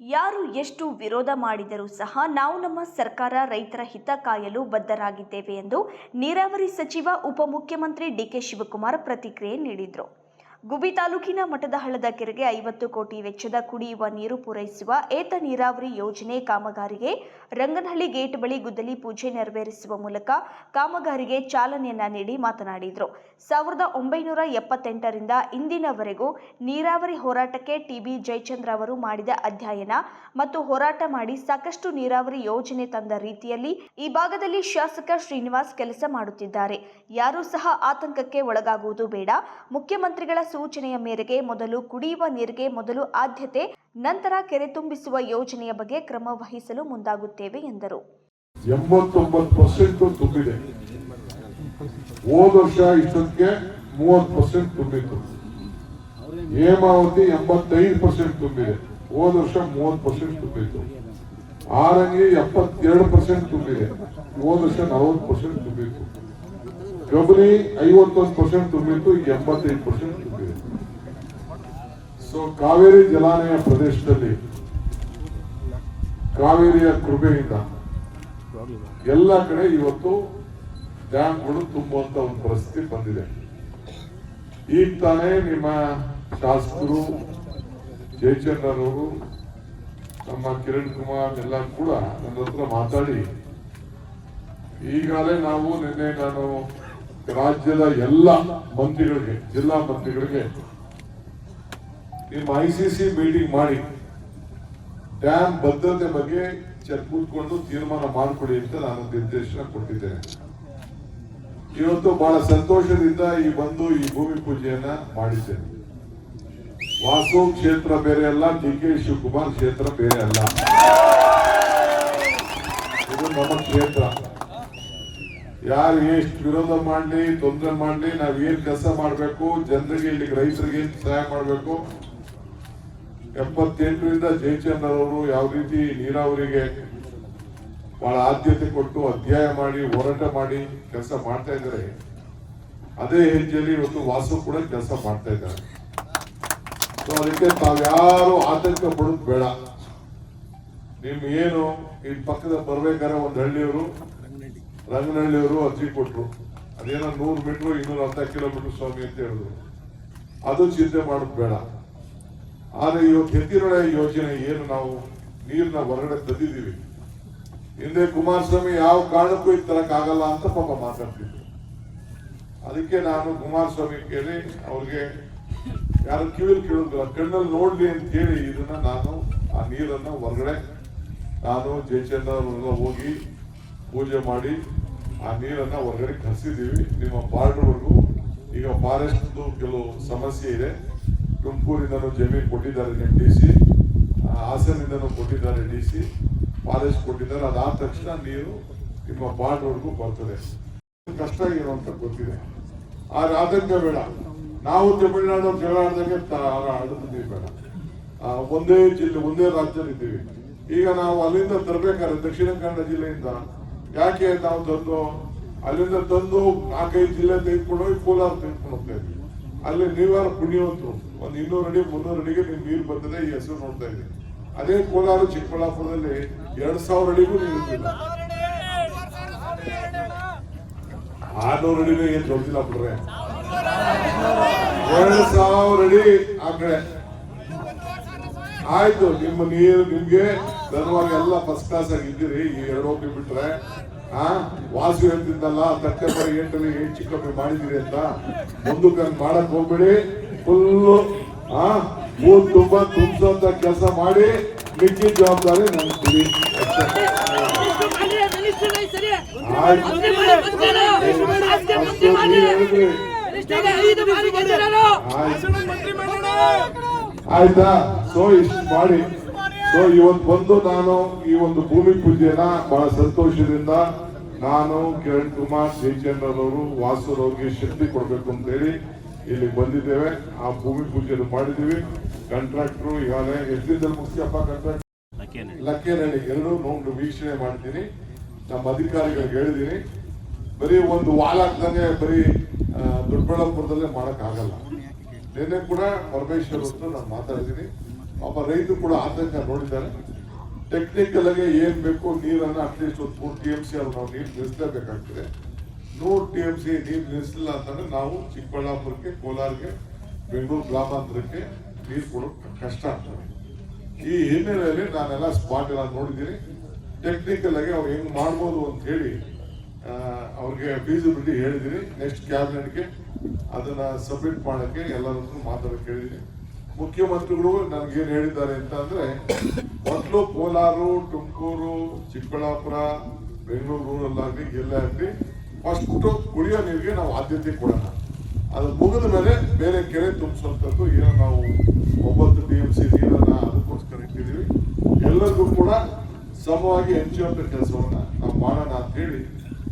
ಯಾರು ಎಷ್ಟು ವಿರೋಧ ಮಾಡಿದರೂ ಸಹ ನಾವು ನಮ್ಮ ಸರ್ಕಾರ ರೈತರ ಹಿತ ಕಾಯಲು ಬದ್ಧರಾಗಿದ್ದೇವೆ ಎಂದು ನೀರಾವರಿ ಸಚಿವ ಉಪಮುಖ್ಯಮಂತ್ರಿ ಡಿಕೆ ಶಿವಕುಮಾರ್ ಪ್ರತಿಕ್ರಿಯೆ ನೀಡಿದರು. ಗುಬಿ ತಾಲೂಕಿನ ಮಠದಹಳ್ಳದ ಕೆರೆಗೆ ಐವತ್ತು ಕೋಟಿ ವೆಚ್ಚದ ಕುಡಿಯುವ ನೀರು ಪೂರೈಸುವ ಏತ ನೀರಾವರಿ ಯೋಜನೆ ಕಾಮಗಾರಿಗೆ ರಂಗನಹಳ್ಳಿ ಗೇಟ್ ಬಳಿ ಗುದ್ದಲಿ ಪೂಜೆ ನೆರವೇರಿಸುವ ಮೂಲಕ ಕಾಮಗಾರಿಗೆ ಚಾಲನೆಯನ್ನ ನೀಡಿ ಮಾತನಾಡಿದರು. ಸಾವಿರದ ಒಂಬೈನೂರ ಎಪ್ಪತ್ತೆಂಟರಿಂದ ಇಂದಿನವರೆಗೂ ನೀರಾವರಿ ಹೋರಾಟಕ್ಕೆ ಟಿಬಿ ಜಯಚಂದ್ರ ಅವರು ಮಾಡಿದ ಅಧ್ಯಯನ ಮತ್ತು ಹೋರಾಟ ಮಾಡಿ ಸಾಕಷ್ಟು ನೀರಾವರಿ ಯೋಜನೆ ತಂದ ರೀತಿಯಲ್ಲಿ ಈ ಭಾಗದಲ್ಲಿ ಶಾಸಕ ಶ್ರೀನಿವಾಸ್ ಕೆಲಸ ಮಾಡುತ್ತಿದ್ದಾರೆ. ಯಾರೂ ಸಹ ಆತಂಕಕ್ಕೆ ಒಳಗಾಗುವುದು ಬೇಡ. ಮುಖ್ಯಮಂತ್ರಿಗಳ ಸೂಚನೆಯ ಮೇರೆಗೆ ಮೊದಲು ಕುಡಿಯುವ ನೀರಿಗೆ ಮೊದಲು ಆದ್ಯತೆ, ನಂತರ ಕೆರೆ ತುಂಬಿಸುವ ಯೋಜನೆಯ ಬಗ್ಗೆ ಕ್ರಮ ವಹಿಸಲು ಮುಂದಾಗುತ್ತೇವೆ ಎಂದರು. ಹೋದ ವರ್ಷ ಇಷ್ಟೊತ್ತಿಗೆ ಮೂವತ್ತು ಪರ್ಸೆಂಟ್ ತುಂಬಿತ್ತು. ಹೇಮಾವತಿ ಎಂಬತ್ತೈದು ಪರ್ಸೆಂಟ್ ತುಂಬಿದೆ. ಹೋದ ವರ್ಷ ಮೂವತ್ತು ಪರ್ಸೆಂಟ್ ತುಂಬಿತ್ತು. ಆರಂಗಿ ಎಪ್ಪತ್ತೆರಡು ಪರ್ಸೆಂಟ್ ತುಂಬಿದೆ. ಹೋದ ವರ್ಷ ನಲವತ್ತು ಪರ್ಸೆಂಟ್ ತುಂಬಿತ್ತು. ಕಬರಿ ಐವತ್ತೊಂದು ಪರ್ಸೆಂಟ್ ತುಂಬಿತ್ತು, ಈಗ ಎಂಬತ್ತೈದು ಪರ್ಸೆಂಟ್. ಸೊ ಕಾವೇರಿ ಜಲಾನಯ ಪ್ರದೇಶದಲ್ಲಿ ಕಾವೇರಿಯ ಕೃಪೆಯಿಂದ ಎಲ್ಲ ಕಡೆ ಇವತ್ತು ಡ್ಯಾಮ್ಗಳು ತುಂಬುವಂತ ಒಂದು ಪರಿಸ್ಥಿತಿ ಬಂದಿದೆ. ಈಗ ತಾನೇ ನಿಮ್ಮ ಶಾಸಕರು ಜಯಚಂದ್ರರವರು ನಮ್ಮ ಕಿರಣ್ ಕುಮಾರ್ ಎಲ್ಲ ಕೂಡ ನನ್ನ ಹತ್ರ ಮಾತಾಡಿ, ಈಗಾಗಲೇ ನಾವು ನಿನ್ನೆ ನಾನು ರಾಜ್ಯದ ಎಲ್ಲ ಮಂತ್ರಿಗಳಿಗೆ, ಜಿಲ್ಲಾ ಮಂತ್ರಿಗಳಿಗೆ ನಿಮ್ಮ ಐ ಸಿ ಸಿ ಮೀಟಿಂಗ್ ಮಾಡಿ ಡ್ಯಾಮ್ ಭದ್ರತೆ ಬಗ್ಗೆ ಕೂತ್ಕೊಂಡು ತೀರ್ಮಾನ ಮಾಡಿಕೊಡಿ ಅಂತ ನಾನು ನಿರ್ದೇಶನ ಕೊಟ್ಟಿದ್ದೇನೆ. ಇವತ್ತು ಬಹಳ ಸಂತೋಷದಿಂದ ಈ ಬಂದು ಈ ಭೂಮಿ ಪೂಜೆಯನ್ನ ಮಾಡಿದ್ದೇನೆ. ವಾಸು ಕ್ಷೇತ್ರ ಬೇರೆ ಅಲ್ಲ, ಡಿ ಕೆ ಶಿವಕುಮಾರ್ ಕ್ಷೇತ್ರ ಬೇರೆ ಅಲ್ಲ. ಇದು ನಮ್ಮ ಕ್ಷೇತ್ರ. ಯಾರು ಎಷ್ಟು ವಿರೋಧ ಮಾಡಲಿ, ತೊಂದರೆ ಮಾಡಲಿ, ನಾವ್ ಏನ್ ಕೆಲಸ ಮಾಡಬೇಕು, ಜನರಿಗೆ ಇಲ್ಲಿ ರೈತರಿಗೆ ಸಹಾಯ ಮಾಡ್ಬೇಕು ಎಪ್ಪತ್ತೆಂಟರಿಂದ ಜಯಚಂದ್ರ ಅವರು ಯಾವ ರೀತಿ ನೀರಾವರಿಗೆ ಬಹಳ ಆದ್ಯತೆ ಕೊಟ್ಟು ಅಧ್ಯಾಯ ಮಾಡಿ, ಹೋರಾಟ ಮಾಡಿ ಕೆಲಸ ಮಾಡ್ತಾ ಇದ್ದಾರೆ, ಅದೇ ಹೆಜ್ಜೆಯಲ್ಲಿ ಇವತ್ತು ವಾಸು ಕೂಡ ಕೆಲಸ ಮಾಡ್ತಾ ಇದ್ದಾರೆ. ಸೊ ಅದಕ್ಕೆ ತಾವ್ಯಾರು ಆತಂಕ ಪಡೋದು ಬೇಡ. ನಿಮ್ ಏನು ಈ ಪಕ್ಕದ ಬರ್ಬೇಕಾದ್ರೆ ಒಂದ್ ಹಳ್ಳಿಯವರು, ರಂಗನಹಳ್ಳಿಯವರು ಅರ್ಜಿ ಕೊಟ್ರು. ಅದೇನೋ ನೂರು ಮೀಟರ್ ಇನ್ನೂರ ಅರ್ಧ ಕಿಲೋಮೀಟರ್ ಸ್ವಾಮಿ ಅಂತ ಹೇಳಿದ್ರು. ಅದು ಚಿಂತೆ ಮಾಡೋದು ಬೇಡ. ಆದ್ರೆ ಇವತ್ತು ಎತ್ತಿನೊಳೆ ಯೋಜನೆ ಏನು? ನಾವು ನೀರನ್ನ ಹೊರಗಡೆ ತಂದಿದ್ದೀವಿ. ಹಿಂದೆ ಕುಮಾರಸ್ವಾಮಿ ಯಾವ ಕಾರಣಕ್ಕೂ ಇದು ತರಕ್ಕಾಗಲ್ಲ ಅಂತ ಪಾಪ ಮಾತಾಡ್ತಿದ್ರು. ಅದಕ್ಕೆ ನಾನು ಕುಮಾರಸ್ವಾಮಿ ಕೇಳಿ, ಅವ್ರಿಗೆ ಯಾರು ಕಿವಿಲ್ ಕೇಳೋದಿಲ್ಲ, ಕಣ್ಣಲ್ಲಿ ನೋಡ್ಲಿ ಅಂತ ಹೇಳಿ ಇದನ್ನ ನಾನು, ಆ ನೀರನ್ನ ಹೊರಗಡೆ ನಾನು, ಜಯಚಂದ್ರ ಅವರೆಲ್ಲ ಹೋಗಿ ಪೂಜೆ ಮಾಡಿ ಆ ನೀರನ್ನ ಹೊರಗಡೆ ಕರೆಸಿದ್ದೀವಿ. ನಿಮ್ಮ ಬಾರ್ಡರ್ವರೆಗೂ ಈಗ ಫಾರೆಸ್ಟ್ ಕೆಲವು ಸಮಸ್ಯೆ ಇದೆ. ತುಮಕೂರಿಂದನೂ ಜಮೀನು ಕೊಟ್ಟಿದ್ದಾರೆ ನಿಮ್ಮ ಡಿ ಸಿ. ಹಾಸನಿಂದನೂ ಕೊಟ್ಟಿದ್ದಾರೆ ಡಿ ಸಿ. ಫಾರೆಸ್ಟ್ ಕೊಟ್ಟಿದ್ದಾರೆ. ಅದಾದ ತಕ್ಷಣ ನೀರು ನಿಮ್ಮ ಬಾರ್ಡ್ವರೆಗೂ ಬರ್ತದೆ. ಕಷ್ಟ ಏನು ಅಂತ ಗೊತ್ತಿದೆ. ಆದ್ರೆ ಆತಂಕ ಬೇಡ. ನಾವು ತಮಿಳುನಾಡು ಜಗಳಾಡ್ದಂಗೆ ಆಡುತ್ತೀವಿ ಬೇಡ. ಒಂದೇ ಜಿಲ್ಲೆ, ಒಂದೇ ರಾಜ್ಯದಲ್ಲಿ ಇದ್ದೀವಿ. ಈಗ ನಾವು ಅಲ್ಲಿಂದ ತರಬೇಕಾದ್ರೆ ದಕ್ಷಿಣ ಕನ್ನಡ ಜಿಲ್ಲೆಯಿಂದ ಯಾಕೆ ನಾವು ತಂದು, ಅಲ್ಲಿಂದ ತಂದು ನಾಲ್ಕೈದು ಜಿಲ್ಲೆ ತೆಗೆದುಕೊಂಡು ಹೋಗಿ ಕೋಲಾರ ತೆಗೆದುಕೊಂಡು ಹೋಗ್ತಾ ಇದ್ವಿ ಅಲ್ಲಿ ನೀವಾರು ಪುಣ್ಯವಂತರು ಒಂದು ಇನ್ನೂರು ಅಡಿ, ಮುನ್ನೂರು ಅಡಿಗೆ ನೀವು ನೀರು ಬರ್ತದೆ, ಈ ಹೆಸರು ನೋಡ್ತಾ ಇದ್ದೀವಿ ಅದೇ ಕೋಲಾರ ಚಿಕ್ಕಬಳ್ಳಾಪುರದಲ್ಲಿ ಎರಡ್ ಸಾವಿರ ಅಡಿಗೂ ನೀರು ಆರ್ನೂರು ಅಡಿನೂ ಏನ್ ದೊಡ್ಡಿಲ್ಲ ಬಿಡ್ರೆ. ಎರಡು ಸಾವಿರ ಅಡಿ ಆ ಕಡೆ. ಆಯ್ತು, ನಿಮ್ಮ ನೀರು, ನಿಮ್ಗೆ ಧನವಾಗಿ ಎಲ್ಲ ಫಸ್ಟ್ ಕ್ಲಾಸ್ ಆಗಿ ಇದ್ದೀರಿ. ಈ ಎರಡು ಹೋಗಿ ಬಿಟ್ರೆ ಆ ವಾಸು ಹೇಳ್ತಿದ್ದಲ್ಲ ಬರ ಏಟಲ್ಲಿ ಹೆಚ್ಚು ಕಮ್ಮಿ ಮಾಡಿದಿರಿ ಅಂತ. ಮುಂದಕ್ಕೆ ಹಂಗ್ ಮಾಡಕ್ ಹೋಗ್ಬೇಡಿ. ಫುಲ್ಲು ಆ ಊರ್ ತುಂಬಾ ತುಂಬಿಸೋಂತ ಕೆಲಸ ಮಾಡಿ ಮಿಕ್ಕಿ ಜವಾಬ್ದಾರಿ ನನ್ಗೆ. ಆಯ್ತಾ? ಸೋ ಇಷ್ಟ ಮಾಡಿ. ಸೊ ಇವತ್ತು ಬಂದು ನಾನು ಈ ಒಂದು ಭೂಮಿ ಪೂಜೆನ ಬಹಳ ಸಂತೋಷದಿಂದ ನಾನು ಕಿರಣ್ ಕುಮಾರ್ ವಾಸು ರೋಗಿಗೆ ಶಕ್ತಿ ಕೊಡ್ಬೇಕು ಅಂತ ಹೇಳಿ ಇಲ್ಲಿ ಬಂದಿದ್ದೇವೆ. ಆ ಭೂಮಿ ಪೂಜೆ ಮಾಡಿದೀವಿ ಕಾಂಟ್ರಾಕ್ಟ್ರು ಈಗಾಗಲೇ ಎಷ್ಟು ದಿನದಲ್ಲಿ ಮುಗಿಸ್ಯಪ್ಪ ಕಾಂಟ್ರಾಕ್ಟ್ ಲಕ್ಕೇನಹಳ್ಳಿ. ಎರಡು ನೋಡಿ ವೀಕ್ಷಣೆ ಮಾಡ್ತೀನಿ. ನಮ್ಮ ಅಧಿಕಾರಿಗಳಿಗೆ ಹೇಳಿದೀನಿ ಬರೀ ಒಂದು ವಾಲ್ ಹಾಕ್ದಂಗೆ ಬರೀ ದೊಡ್ಡಬಳ್ಳಾಪುರದಲ್ಲೇ ಮಾಡಕ್ ಆಗಲ್ಲ ನಿನ್ನೆ ಕೂಡ ಪರಮೇಶ್ವರ್ ನಾನು ಮಾತಾಡಿದ್ದೀನಿ. ಒಬ್ಬ ರೈತರು ಕೂಡ ಆತಂಕ ನೋಡಿದ್ದಾರೆ. ಟೆಕ್ನಿಕಲ್ ಆಗಿ ಏನ್ ಬೇಕು ನೀರನ್ನ ಅಟ್ಲೀಸ್ಟ್ ಒಂದು ಮೂರು ಟಿ ಎಂ ಸಿ ಅವ್ರು ನಾವು ನೀರು ನಿಲ್ಲಿಸಲೇಬೇಕಾಗ್ತದೆ ನೂರು ಟಿ ಎಂ ಸಿ ನೀರು ನಿಲ್ಲಿಸಲಿಲ್ಲ ಅಂತಂದ್ರೆ ನಾವು ಚಿಕ್ಕಬಳ್ಳಾಪುರಕ್ಕೆ, ಕೋಲಾರ್ಗೆ, ಬೆಂಗಳೂರು ಗ್ರಾಮಾಂತರಕ್ಕೆ ನೀರು ಕೊಡೋಕೆ ಕಷ್ಟ ಆಗ್ತದೆ. ಈ ಹಿನ್ನೆಲೆಯಲ್ಲಿ ನಾನೆಲ್ಲ ಸ್ಪಾಟ್ ಎಲ್ಲ ನೋಡಿದ್ದೀನಿ. ಟೆಕ್ನಿಕಲ್ ಆಗಿ ಅವ್ರು ಹೆಂಗ್ ಮಾಡ್ಬೋದು ಅಂತ ಹೇಳಿ ಅವ್ರಿಗೆ ಫೀಸಿಬಿಲಿಟಿ ಹೇಳಿದ್ದೀನಿ. ನೆಕ್ಸ್ಟ್ ಕ್ಯಾಬಿನೆಟ್ಗೆ ಅದನ್ನ ಸಬ್ಮಿಟ್ ಮಾಡೋಕ್ಕೆ ಎಲ್ಲರನ್ನೂ ಮಾತಾಡೋಕೆ ಹೇಳಿದ್ದೀನಿ. ಮುಖ್ಯಮಂತ್ರಿಗಳು ನನಗೇನು ಹೇಳಿದ್ದಾರೆ ಅಂತ ಅಂದ್ರೆ, ಮೊದಲು ಕೋಲಾರು, ತುಮಕೂರು, ಚಿಕ್ಕಬಳ್ಳಾಪುರ, ಬೆಂಗಳೂರು ರೂರಲ್ ಎಲ್ಲ ಆಗಲಿ ಫಸ್ಟ್ ಕುಡಿಯೋ ನೀರಿಗೆ ನಾವು ಆದ್ಯತೆ ಕೊಡೋಣ ಅದು ಮುಗಿದ ಮೇಲೆ ಬೇರೆ ಕೆರೆ ತುಂಬಿಸುವಂಥದ್ದು ಏನೋ ನಾವು ಒಂಬತ್ತು ಟಿ ಎಂ ಸಿ ನೀರನ್ನು ಅದಕ್ಕೋಸ್ಕರ ಇಟ್ಟಿದ್ದೀವಿ. ಎಲ್ಲರಿಗೂ ಕೂಡ ಸಮವಾಗಿ ಹಂಚುವಂಥ ಕೆಲಸವನ್ನು ನಾವು ಮಾಡೋಣ ಅಂತ ಹೇಳಿ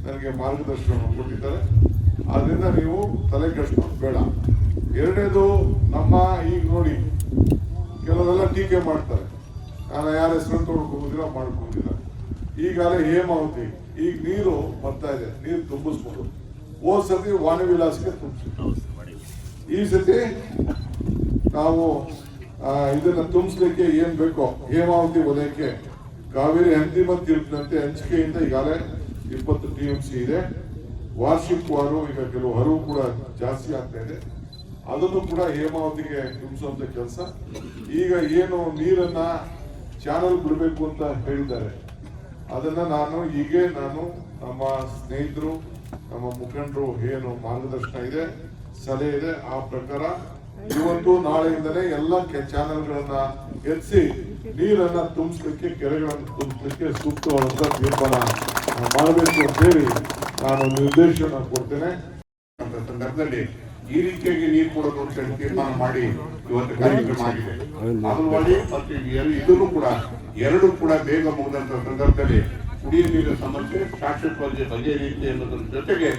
ನನಗೆ ಮಾರ್ಗದರ್ಶನ ಕೊಟ್ಟಿದ್ದಾರೆ. ಆದ್ದರಿಂದ ನೀವು ತಲೆ ಕೆಡಿಸ್ಕೊಂಡು ಬೇಡ ಎರಡನೇದು ನಮ್ಮ ಈಗ ನೋಡಿ ಕೆಲವೆಲ್ಲ ಟೀಕೆ ಮಾಡ್ತಾರೆ. ನಾನು ಯಾರ ಹೆಸರು ತೊಡ್ಕೊಂಡಿಲ್ಲ ಮಾಡ್ಕೊಂಡಿಲ್ಲ ಈಗಾಗಲೇ ಹೇಮಾವತಿ ಈಗ ನೀರು ಬರ್ತಾ ಇದೆ, ನೀರು ತುಂಬಿಸ್ಬೋದು. ಹೋದ್ ಸತಿ ವಾಣಿ ವಿಲಾಸಕ್ಕೆ ತುಂಬಿಸಿ ಈ ಸತಿ ನಾವು ಇದನ್ನ ತುಂಬಿಸ್ಲಿಕ್ಕೆ ಏನ್ ಬೇಕೋ ಹೇಮಾವತಿ ವಲಯಕ್ಕೆ, ಕಾವೇರಿ ಅಂತಿಮ ತೀರ್ಪಿನಂತೆ ಹಂಚಿಕೆಯಿಂದ ಈಗಾಗಲೇ ಇಪ್ಪತ್ತು ಟಿ ಎಂ ಸಿ ಇದೆ. ವಾರ್ಷಿಕವಾರು ಈಗ ಕೆಲವು ಹರಿವು ಕೂಡ ಜಾಸ್ತಿ ಆಗ್ತಾ ಇದೆ. ಅದನ್ನು ಕೂಡ ಹೇಮಾವತಿಗೆ ತುಂಬಿಸುವಂತ ಕೆಲಸ. ಈಗ ಏನು ನೀರನ್ನ ಚಾನಲ್ ಬಿಡಬೇಕು ಅಂತ ಹೇಳಿದ್ದಾರೆ. ಅದನ್ನ ನಾನು, ಹೀಗೆ ನಾನು ನಮ್ಮ ಸ್ನೇಹಿತರು, ನಮ್ಮ ಮುಖಂಡರು ಏನು ಮಾರ್ಗದರ್ಶನ ಇದೆ, ಸಲಹೆ ಇದೆ, ಆ ಪ್ರಕಾರ ಇವತ್ತು ನಾಳೆಯಿಂದಲೇ ಎಲ್ಲ ಚಾನೆಲ್ಗಳನ್ನ ಎತ್ತಿಸಿ ನೀರನ್ನ ತುಂಬಿಸ್ಲಿಕ್ಕೆ, ಕೆರೆಗಳನ್ನು ತುಂಬಿಸ್ಲಿಕ್ಕೆ ಸೂಕ್ತವಾದಂತ ತೀರ್ಮಾನ ಮಾಡಬೇಕು ಅಂತ ಹೇಳಿ ನಾನು ನಿರ್ದೇಶನ ಕೊಡ್ತೇನೆ. ಸಂದರ್ಭದಲ್ಲಿ ಈ ರೀತಿಯಾಗಿ ನೀರು ಕೊಡೋದು ಅಂತ ಹೇಳಿ ತೀರ್ಮಾನ ಮಾಡಿ ಇವತ್ತು ಕಾರ್ಯಕ್ರಮ ಆಗಿದೆ. ಅಂಗನವಾಡಿ ಮತ್ತು ಇದನ್ನು ಕೂಡ, ಎರಡು ಕೂಡ ಬೇಗ ಮುಗಿದಂತ ಸಂದರ್ಭದಲ್ಲಿ ಕುಡಿಯುವ ನೀರಿನ ಸಮಸ್ಯೆ ಶಾಶ್ವತವಾಗಿ ರೀತಿ ಅನ್ನೋದ್ರ ಜೊತೆಗೆ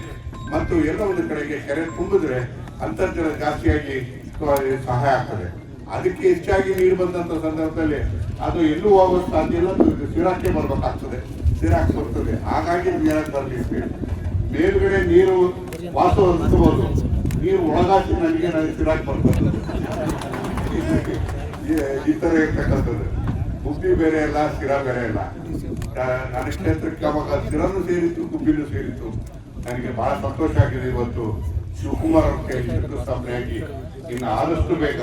ಮತ್ತು ಎಲ್ಲ ಒಂದು ಕಡೆಗೆ ಕೆರೆ ತುಂಬಿದ್ರೆ ಅಂತರ್ಜಲ ಜಾಸ್ತಿಯಾಗಿ ಸಹಾಯ ಆಗ್ತದೆ. ಅದಕ್ಕೆ ಹೆಚ್ಚಾಗಿ ನೀರು ಬಂದಂತ ಸಂದರ್ಭದಲ್ಲಿ ಅದು ಎಲ್ಲೂ ಹೋಗೋ ಸಾಧ್ಯ ಇಲ್ಲ ಸಿರಾಕ್ಕೆ ಬರ್ಬೇಕಾಗ್ತದೆ. ಸಿರಾಕ್ ಬರ್ತದೆ. ಹಾಗಾಗಿ ನೀರ ಬರಲಿಕ್ಕೆ ಮೇಲ್ಗಡೆ ನೀರು ವಾಸ ನೀರು ಒಳಗಾಕಿ ನನಗೆ ನನಗೆ ಸಿರಾಕ್ ಬರ್ತದೆ ಈ- ತರ ಇರ್ತಕ್ಕಂಥದ್ದು. ಗುಬ್ಬಿ ಬೇರೆ ಇಲ್ಲ ಸ್ಥಿರ ಬೇರೆ ಇಲ್ಲ. ನನ್ನ ಕ್ಷೇತ್ರಕ್ಕೆ ಅವಾಗ ಸಿರನು ಸೇರಿತ್ತು, ಗುಬ್ಬಿನೂ ಸೇರಿತ್ತು. ನನಗೆ ಬಹಳ ಸಂತೋಷ ಆಗಿದೆ ಇವತ್ತು. ಶಿವಕುಮಾರ್ ಅವ್ರ ಶಂಕುಸ್ಥಾಪನೆಯಾಗಿ ಇನ್ನು ಆದಷ್ಟು ಬೇಗ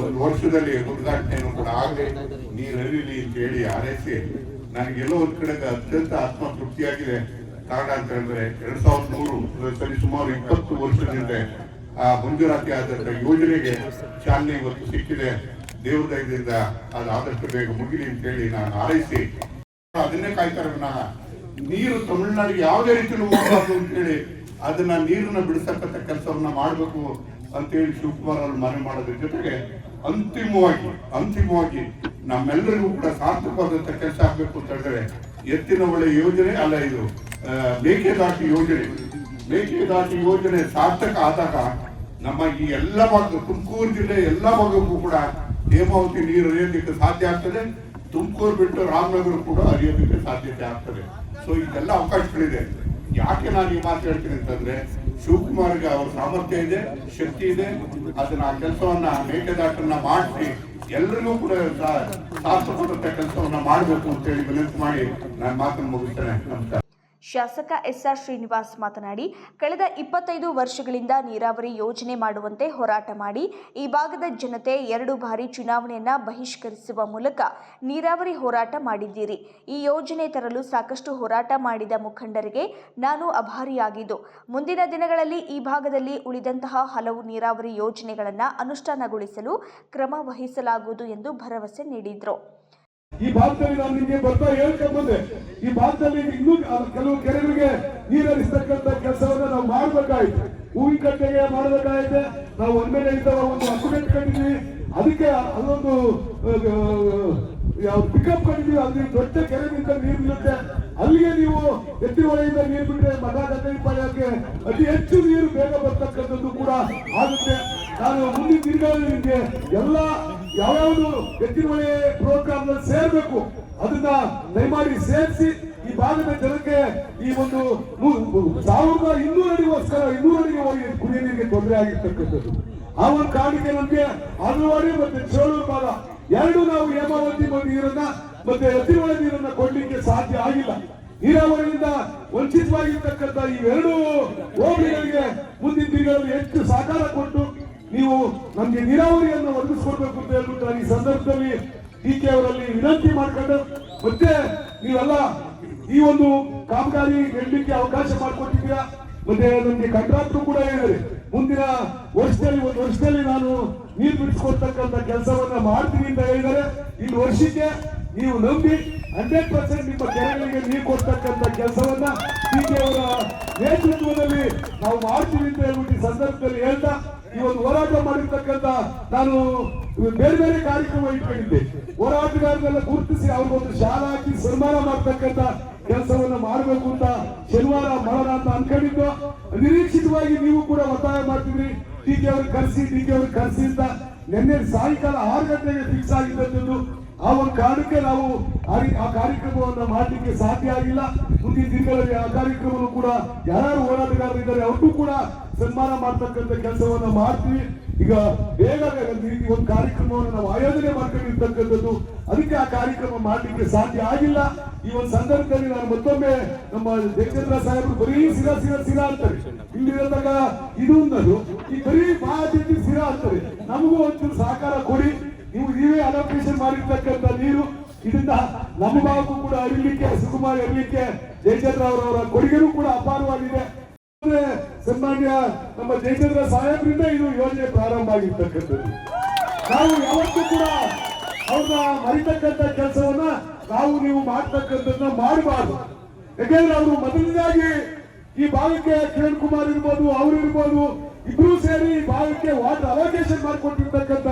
ಒಂದು ವರ್ಷದಲ್ಲಿ ಉದ್ಘಾಟನೆಯನ್ನು ಕೂಡ ಆಗಲಿ, ನೀರು ಹರಿಲಿ ಅಂತ ಹೇಳಿ ಹಾರೈಸಿ, ನನಗೆಲ್ಲೋ ಒಂದ್ ಕಡೆ ಅತ್ಯಂತ ಆತ್ಮತೃಪ್ತಿಯಾಗಿದೆ. ಕಾರಣ ಅಂತ ಹೇಳಿದ್ರೆ ಎರಡ್ ಸಾವಿರದ ಮೂರು ಸುಮಾರು ಇಪ್ಪತ್ತು ವರ್ಷದಿಂದ ಆ ಮಂಜೂರಾತಿ ಆದಂತ ಯೋಜನೆಗೆ ಚಾಲನೆ ಇವತ್ತು ಸಿಕ್ಕಿದೆ. ದೇವ್ರ ದಯದಿಂದ ಅದು ಆದಷ್ಟು ಬೇಗ ಮುಗಿಲಿ ಅಂತ ಹೇಳಿ ನಾನು ಹಾರೈಸಿ, ಅದನ್ನೇ ಕಾಯ್ತಾರೆ ವಿನಃ ನೀರು ತಮಿಳುನಾಡಿಗೆ ಯಾವುದೇ ರೀತಿ ಹೋಗಬಾರ್ದು ಅಂತ ಹೇಳಿ ಅದನ್ನ ನೀರನ್ನ ಬಿಡಿಸತಕ್ಕಂಥ ಕೆಲಸವನ್ನ ಮಾಡಬೇಕು ಅಂತ ಹೇಳಿ ಶಿವಕುಮಾರ್ ಅವರು ಮನವಿ ಮಾಡೋದ್ರ ಜೊತೆಗೆ ಅಂತಿಮವಾಗಿ ಅಂತಿಮವಾಗಿ ನಮ್ಮೆಲ್ಲರಿಗೂ ಕೂಡ ಸಾರ್ಥಕವಾದಂತ ಕೆಲಸ ಆಗ್ಬೇಕು ಅಂತ ಹೇಳಿದ್ರೆ ಎತ್ತಿನ ಒಳ್ಳೆ ಯೋಜನೆ ಅಲ್ಲ ಇದು. ಮೇಕೆದಾಟು ಯೋಜನೆ. ಮೇಕೆದಾಟು ಯೋಜನೆ ಸಾರ್ಥಕ ಆದಾಗ ನಮ್ಮ ಈ ಎಲ್ಲ ಭಾಗ ತುಮಕೂರು ಜಿಲ್ಲೆ ಎಲ್ಲ ಭಾಗಕ್ಕೂ ಕೂಡ ಹೇಮಾವತಿ ನೀರು ಹರಿಯೋದಕ್ಕೆ ಸಾಧ್ಯ ಆಗ್ತದೆ. ತುಮಕೂರು ಬಿಟ್ಟು ರಾಮನಗರ ಕೂಡ ಹರಿಯೋದಕ್ಕೆ ಸಾಧ್ಯತೆ ಆಗ್ತದೆ. ಸೊ ಇದೆಲ್ಲ ಅವಕಾಶಗಳಿದೆ. ಯಾಕೆ ನಾನು ಈ ಮಾತು ಹೇಳ್ತೀನಿ ಅಂತಂದ್ರೆ, ಶಿವಕುಮಾರ್ಗೆ ಅವ್ರ ಸಾಮರ್ಥ್ಯ ಇದೆ, ಶಕ್ತಿ ಇದೆ. ಅದನ್ನ ಆ ಕೆಲಸವನ್ನ, ಮೇಕೆದಾಟನ್ನ ಮಾಡಿಸಿ ಎಲ್ರಿಗೂ ಕೂಡ ಸಾರ್ಥಕ ಕೆಲಸವನ್ನ ಮಾಡಬೇಕು ಅಂತ ಹೇಳಿ ವಿನಂತಿ ಮಾಡಿ ನಾನು ಮಾತನ್ನು ಮುಗಿಸ್ತೇನೆ. ನಮಸ್ಕಾರ. ಶಾಸಕ ಎಸ್ಆರ್ ಶ್ರೀನಿವಾಸ್ ಮಾತನಾಡಿ, ಕಳೆದ ಇಪ್ಪತ್ತೈದು ವರ್ಷಗಳಿಂದ ನೀರಾವರಿ ಯೋಜನೆ ಮಾಡುವಂತೆ ಹೋರಾಟ ಮಾಡಿ, ಈ ಭಾಗದ ಜನತೆ ಎರಡು ಬಾರಿ ಚುನಾವಣೆಯನ್ನ ಬಹಿಷ್ಕರಿಸುವ ಮೂಲಕ ನೀರಾವರಿ ಹೋರಾಟ ಮಾಡಿದ್ದೀರಿ. ಈ ಯೋಜನೆ ತರಲು ಸಾಕಷ್ಟು ಹೋರಾಟ ಮಾಡಿದ ಮುಖಂಡರಿಗೆ ನಾನು ಅಭಾರಿಯಾಗಿದ್ದು, ಮುಂದಿನ ದಿನಗಳಲ್ಲಿ ಈ ಭಾಗದಲ್ಲಿ ಉಳಿದಂತಹ ಹಲವು ನೀರಾವರಿ ಯೋಜನೆಗಳನ್ನು ಅನುಷ್ಠಾನಗೊಳಿಸಲು ಕ್ರಮ ವಹಿಸಲಾಗುವುದು ಎಂದು ಭರವಸೆ ನೀಡಿದರು. ಈ ಭಾಗದಲ್ಲಿ ನಾನು ನಿಮಗೆ ಬರ್ತಾ ಹೇಳ್ಕೊಂಡ್ ಬಂದೆ. ಈ ಭಾಗದಲ್ಲಿ ಇನ್ನೂ ಕೆಲವು ಕೆರೆಗಳಿಗೆ ನೀರಿಸ್ತಕ್ಕಂತ ಕೆಲಸವನ್ನ ನಾವು ಮಾಡ್ಬೇಕಾಯ್ತು. ಹೂವಿನ ಕಟ್ಟೆಗೆ ಮಾಡ್ಬೇಕಾಯ್ತೆ. ನಾವು ಒಂದ್ಮೇಲೆ ಮೇಲೆ ಇದ್ದಾಗ ಒಂದು ಅಕುಮೆಂಟ್ ಕಂಡಿದ್ವಿ ಅದಕ್ಕೆ ಅಲ್ಲೊಂದು ಪಿಕಪ್ ಕಂಡಿದ್ವಿ ಅಲ್ಲಿ ದೊಡ್ಡ ಕೆರೆಗಿಂತ ನೀರು ನಿಲ್ಲುತ್ತೆ. ಅಲ್ಲಿಗೆ ನೀವು ಎತ್ತಿ ಹೊಳೆಯಿಂದ ನೀರು ಬಿಟ್ಟರೆ ಮಗ ಪಾಳ್ಯಕ್ಕೆ ಅತಿ ಹೆಚ್ಚು ನೀರು ಬೇಗ ಬರ್ತಕ್ಕಂಥದ್ದು ಕೂಡ ಆಗುತ್ತೆ. ನಾನು ಮುಂದಿನ ನಿಮಗೆ ಎಲ್ಲ ಯಾವ್ಯಾವ್ದು ಎತ್ತಿನ ಹೊಳೆ ಪ್ರೋಗ್ರಾಮ್ನಲ್ಲಿ ಸೇರ್ಬೇಕು, ಅದನ್ನ ದಯಮಾಡಿ ಸೇರಿಸಿ ಈ ಭಾಗದ ಜನಕ್ಕೆ ಈ ಒಂದು ಸಾವಿರದ ಇನ್ನೂರು ಅಡಿಗೋಸ್ಕರ ಇನ್ನೂರ ಅಡಿಗೆ ಹೋಗಿ ಕುಡಿಯ ನೀರಿಗೆ ತೊಂದರೆ ಆಗಿರ್ತಕ್ಕಂಥದ್ದು. ಆ ಒಂದು ಕಾರಣಕ್ಕೆ ನಮಗೆ ಅಂಗನವಾಡಿ ಮತ್ತೆ ಚೋಳೂರು ಭಾಗ ಎರಡು ನಾವು ಹೇಮಾವತಿ ನೀರನ್ನ ಮತ್ತೆ ಎತ್ತಿನೊಳ ನೀರನ್ನ ಕೊಡ್ಲಿಕ್ಕೆ ಸಾಧ್ಯ ಆಗಿಲ್ಲ. ನೀರಾವರಿಯಿಂದ ವಂಚಿತವಾಗಿರ್ತಕ್ಕಂಥ ಇವೆರಡು ಹೋಬಳಿಗಳಿಗೆ ಮುಂದಿನ ದಿನಗಳಲ್ಲಿ ಹೆಚ್ಚು ಸಹಕಾರ ಕೊಟ್ಟು ನೀವು ನಮ್ಗೆ ನೀರಾವರಿಯನ್ನು ಒದಗಿಸ್ಕೊಡ್ಬೇಕು ಅಂತ ಹೇಳ್ಬಿಟ್ಟು ನಾನು ಈ ಸಂದರ್ಭದಲ್ಲಿ ಡಿ ಕೆ ಅವರಲ್ಲಿ ವಿನಂತಿ ಮಾಡ್ಕೊಂಡು, ಮತ್ತೆ ನೀವೆಲ್ಲ ಈ ಒಂದು ಕಾಮಗಾರಿ ಹೇಳಲಿಕ್ಕೆ ಅವಕಾಶ ಮಾಡಿಕೊಟ್ಟಿದ್ದೀರಾ? ಮತ್ತೆ ನಮಗೆ ಕಂಟ್ರಾಕ್ಟ್ ಕೂಡ ಹೇಳಿದೆ ಮುಂದಿನ ವರ್ಷದಲ್ಲಿ, ಒಂದು ವರ್ಷದಲ್ಲಿ ನಾನು ನೀರು ಬಿಡಿಸ್ಕೊಡ್ತಕ್ಕಂಥ ಕೆಲಸವನ್ನ ಮಾಡ್ತೀನಿ ಅಂತ ಹೇಳಿದರೆ ಇನ್ನು ವರ್ಷಕ್ಕೆ ನೀವು ನಂಬಿ ಹಂಡ್ರೆಡ್ ಪರ್ಸೆಂಟ್ ನಿಮ್ಮ ಕೆರೆಗಳಿಗೆ ನೀರು ಕೊಡ್ತಕ್ಕಂಥ ಕೆಲಸವನ್ನ ಅವರ ನೇತೃತ್ವದಲ್ಲಿ ನಾವು ಮಾಡ್ತೀವಿ ಅಂತ ಹೇಳ್ಬಿಟ್ಟು ಈ ಸಂದರ್ಭದಲ್ಲಿ ಹೇಳ್ತಾ ಒಂದು ಹೋರಾಟ ಮಾಡಿರ್ತಕ್ಕಂತ ನಾನು ಬೇರೆ ಬೇರೆ ಕಾರ್ಯಕ್ರಮ ಇಟ್ಕೊಂಡಿದ್ದೆ. ಹೋರಾಟಗಾರರೆಲ್ಲ ಗುರುತಿಸಿ ಅವ್ರಿಗೊಂದು ಶಾಲಾ ಹಾಕಿ ಸನ್ಮಾನ ಮಾಡ್ತಕ್ಕಂತ ಕೆಲಸವನ್ನ ಮಾಡಬೇಕು ಅಂತ ಶನಿವಾರ ಮಾಡೋಣ ಅಂತ ಅನ್ಕೊಂಡಿದ್ದು. ನಿರೀಕ್ಷಿತವಾಗಿ ನೀವು ಕೂಡ ಒತ್ತಾಯ ಮಾಡ್ತಿದ್ರಿ. ಡಿ ಕೆ ಅವ್ರಿಗೆ ಕರೆಸಿ ಡಿ ಕೆ ಅವ್ರಿಗೆ ಕರೆಸಿ ಅಂತ. ನಿನ್ನೆ ಸಾಯಂಕಾಲ ಆರು ಗಂಟೆಗೆ ಫಿಕ್ಸ್ ಆಗಿದ್ದದ್ದು. ಆ ಒಂದು ಕಾರಣಕ್ಕೆ ನಾವು ಆ ಕಾರ್ಯಕ್ರಮವನ್ನು ಮಾಡಲಿಕ್ಕೆ ಸಾಧ್ಯ ಆಗಿಲ್ಲ. ಮುಂದಿನ ದಿನಗಳಲ್ಲಿ ಆ ಕಾರ್ಯಕ್ರಮವನ್ನು ಕೂಡ ಯಾರು ಹೋರಾಟಗಾರರಿದ್ದಾರೆ ಅವ್ರಿಗೂ ಕೂಡ ಸನ್ಮಾನ ಮಾಡ್ತಕ್ಕಂಥ ಕೆಲಸವನ್ನ ಮಾಡ್ತೀವಿ. ಈಗ ಬೇಗ ರೀತಿ ಒಂದು ಕಾರ್ಯಕ್ರಮವನ್ನು ನಾವು ಆಯೋಜನೆ ಮಾಡ್ಕೊಂಡಿರ್ತಕ್ಕಂಥದ್ದು, ಅದಕ್ಕೆ ಆ ಕಾರ್ಯಕ್ರಮ ಮಾಡಲಿಕ್ಕೆ ಸಾಧ್ಯ ಆಗಿಲ್ಲ. ಈ ಒಂದು ಸಂದರ್ಭದಲ್ಲಿ ನಾನು ಮತ್ತೊಮ್ಮೆ ನಮ್ಮ ಜಯಚಂದ್ರ ಸಾಹೇಬರು ಬರೀ ಸಿರ ಸಿರ ಸಿರ ಅಂತಾರೆ. ಇಲ್ಲಿ ಇದು ಅನ್ನೋದು ಈ ಬರೀ ಮಾಹಿತಿ ಸಿರ ಅಂತಾರೆ. ನಮಗೂ ಒಂಚೂರು ಸಹಕಾರ ಕೊಡಿ. ನೀವು ನೀವೇ ಅಲೋಕೇಶನ್ ಮಾಡಿರ್ತಕ್ಕಂಥ ನೀರು, ಇದರಿಂದ ನಮ್ಮ ಭಾಗಕ್ಕೂ ಕೂಡ ಅರಿಲಿಕ್ಕೆ, ಸುಕುಮಾರ್ ಇರಲಿಕ್ಕೆ ಜಯಚಂದ್ರ ಅವರವರ ಕೊಡುಗೆನೂ ಕೂಡ ಅಪಾರವಾಗಿದೆ. ಸನ್ಮಾನ್ಯ ನಮ್ಮ ಜಯಚಂದ್ರ ಸಾಹೇಬರಿಂದ ಇದು ಯೋಜನೆ ಪ್ರಾರಂಭ ಆಗಿರ್ತಕ್ಕಂಥದ್ದು. ನಾವು ಯಾವತ್ತೂ ಕೂಡ ಅವ್ರನ್ನ ಮರಿತಕ್ಕಂಥ ಕೆಲಸವನ್ನ ನಾವು ನೀವು ಮಾಡ್ತಕ್ಕಂಥದ್ದನ್ನ ಮಾಡಬಾರ್ದು. ಯಾಕೆಂದ್ರೆ ಅವರು ಮೊದಲನೇದಾಗಿ ಈ ಭಾಗಕ್ಕೆ ಕಿರಣ್ ಕುಮಾರ್ ಇರ್ಬೋದು, ಅವ್ರು ಇರ್ಬೋದು, ಇಬ್ರು ಸೇರಿ ಭಾಗಕ್ಕೆ ವಾಟರ್ ಅಲೋಕೇಶನ್ ಮಾಡಿಕೊಟ್ಟಿರ್ತಕ್ಕಂಥ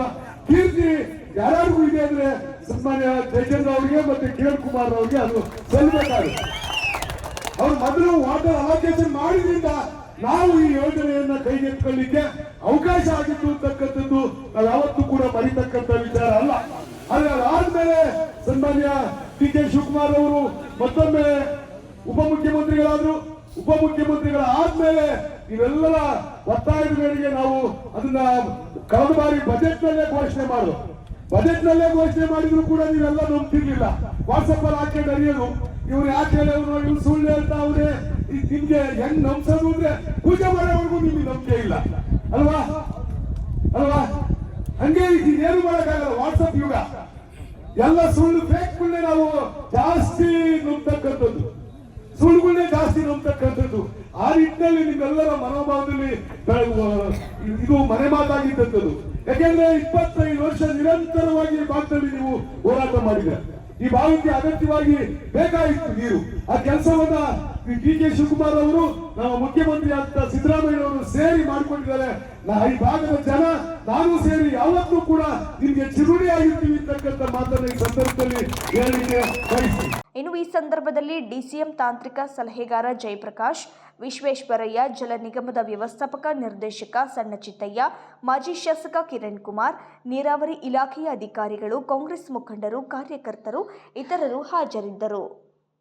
ಕೀರ್ತಿ ಯಾರ್ಯಾರಿಗೂ ಇದೆ ಅಂದ್ರೆ ಸನ್ಮಾನ್ಯ ಜಯಚಂದ್ರ ಅವರಿಗೆ ಮತ್ತೆ ಕಿರಣ್ ಕುಮಾರ್ ಅವರಿಗೆ ಅದು ಸಲ್ಲಬೇಕಾಗುತ್ತೆ ಅವ್ರು ಮೊದಲು ವಾಟರ್ ಅಲೋಕೇಶನ್ ಮಾಡಿದ್ರಿಂದ ನಾವು ಈ ಯೋಜನೆಯನ್ನ ಕೈಗೆತ್ತಿಕೊಳ್ಳಿಕ್ಕೆ ಅವಕಾಶ ಆಗಿತ್ತು ಅಂತಕ್ಕಂಥದ್ದು ನಾವು ಯಾವತ್ತೂ ಕೂಡ ಮರಿತಕ್ಕಂಥ ವಿಚಾರ ಅಲ್ಲ. ಆದ್ರೆ ಅದಾದ್ಮೇಲೆ ಸನ್ಮಾನ್ಯ ಡಿ ಕೆ ಶಿವಕುಮಾರ್ ಅವರು ಮತ್ತೊಮ್ಮೆ ಉಪಮುಖ್ಯಮಂತ್ರಿಗಳಾದ್ರು. ಉಪಮುಖ್ಯಮಂತ್ರಿಗಳ ಆದ್ಮೇಲೆ ಇವೆಲ್ಲರ ಒತ್ತಾಯದ ಮೇರೆಗೆ ನಾವು ಅದನ್ನ ಕಳೆದ ಬಾರಿ ಬಜೆಟ್ ನಲ್ಲೇ ಘೋಷಣೆ ಮಾಡುದು ಬಜೆಟ್ ನಲ್ಲೇ ಘೋಷಣೆ ಮಾಡಿದ್ರು ಕೂಡ ನೀವೆಲ್ಲ ನಂಬ್ತಿರ್ಲಿಲ್ಲ. ವಾಟ್ಸಪ್ ಅಲ್ಲಿ ಹಾಕೊಂಡು ಅರಿಯೋದು ಇವ್ರು ಯಾಕೆ ಹೇಳೋರು ಇವ್ರು ಸುಳ್ಳು ಹೇಳ್ತಾ ಅವ್ರೆ ನಿಮ್ಗೆ ಹೆಂಗ್ ನಂಬ್ಸೋದು ಅಂದ್ರೆ ಪೂಜೆ ಮಾಡೋವರೆಗೂ ನಿಮ್ಗೆ ನಂಬಿಕೆ ಇಲ್ಲ. ಅಲ್ವಾ? ಅಲ್ವಾ? ಹಂಗೆ ಇದೇನು ಮಾಡೋಕ್ಕಾಗಲ್ಲ, ವಾಟ್ಸಪ್ ಯುಗ. ಎಲ್ಲ ಸುಳ್ಳು ಫೇಕ್ಗಳನ್ನೇ ನಾವು ಜಾಸ್ತಿ ನಂಬ್ತಕ್ಕಂಥದ್ದು. ಸುಳ್ಳುಗಳನ್ನೇ ಜಾಸ್ತಿ ನಂಬತಕ್ಕಂಥದ್ದು. ಆ ನಿಟ್ಟಿನಲ್ಲಿ ನಿಮ್ಮೆಲ್ಲರ ಮನೋಭಾವದಲ್ಲಿ ಇದು ಮನೆ ಮಾತಾಗಿದ್ದಂಥದ್ದು. ಯಾಕೆಂದ್ರೆ ಇಪ್ಪತ್ತೈದು ವರ್ಷ ನಿರಂತರವಾಗಿ ಈ ನೀವು ಹೋರಾಟ ಮಾಡಿದೆ. ಈ ಭಾಗಕ್ಕೆ ಅಗತ್ಯವಾಗಿ ಬೇಕಾಗಿತ್ತು ನೀರು. ಆ ಕೆಲಸವನ್ನ ಡಿ ಕೆ ಶಿವಕುಮಾರ್ ಅವರು, ನಮ್ಮ ಮುಖ್ಯಮಂತ್ರಿ ಆದ ಸಿದ್ದರಾಮಯ್ಯ ಅವರು ಸೇರಿ ಮಾಡಿಕೊಂಡಿದ್ದಾರೆ. ಈ ಭಾಗದ ಜನ, ನಾನು ಸೇರಿ ಯಾವತ್ತೂ ಕೂಡ ನಿಮ್ಗೆ ಚಿರುಡಿ ಆಗಿರ್ತೀವಿ ಅಂತಕ್ಕಂಥ ಮಾತನ್ನ ಈ ಸಂದರ್ಭದಲ್ಲಿ ಹೇಳಲಿಕ್ಕೆ ಬಯಸ್ತೀನಿ ಇನ್ನು ಈ ಸಂದರ್ಭದಲ್ಲಿ ಡಿಸಿಎಂ ತಾಂತ್ರಿಕ ಸಲಹೆಗಾರ ಜಯಪ್ರಕಾಶ್, ವಿಶ್ವೇಶ್ವರಯ್ಯ, ಜಲ ನಿಗಮದ ವ್ಯವಸ್ಥಾಪಕ ನಿರ್ದೇಶಕ ಸಣ್ಣ ಚಿತ್ತಯ್ಯ ಮಾಜಿ ಶಾಸಕ ಕಿರಣ್ ಕುಮಾರ್, ನೀರಾವರಿ ಇಲಾಖೆಯ ಅಧಿಕಾರಿಗಳು, ಕಾಂಗ್ರೆಸ್ ಮುಖಂಡರು, ಕಾರ್ಯಕರ್ತರು, ಇತರರು ಹಾಜರಿದ್ದರು.